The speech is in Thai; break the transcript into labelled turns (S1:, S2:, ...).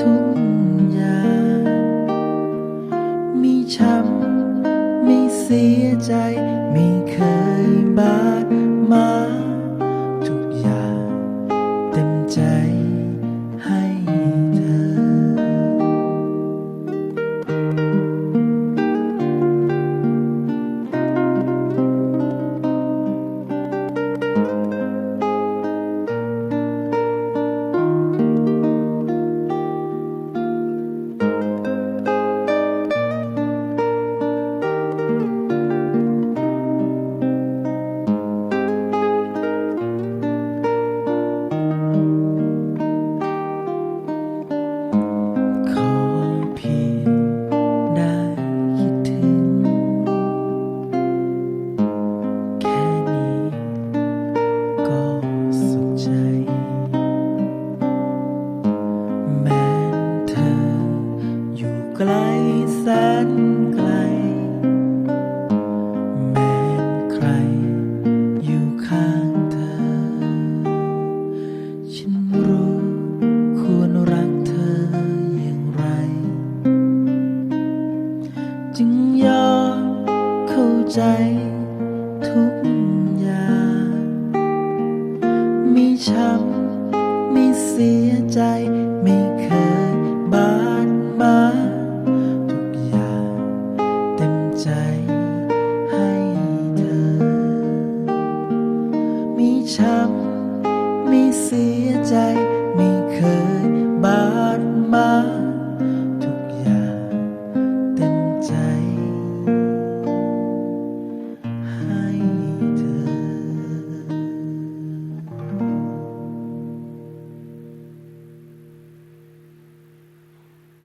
S1: ทุกอย่างไม่ช้ำไม่เสียใจไม่ แสนไกล แม้ใครอยู่ข้างเธอ ฉันรู้ควรรักเธออย่างไร จึงยอมเข้าใจทุกอย่างไม่ช้ำไม่เสียใจไม่เคยำไม่เสียใจไม่เคยบาดมา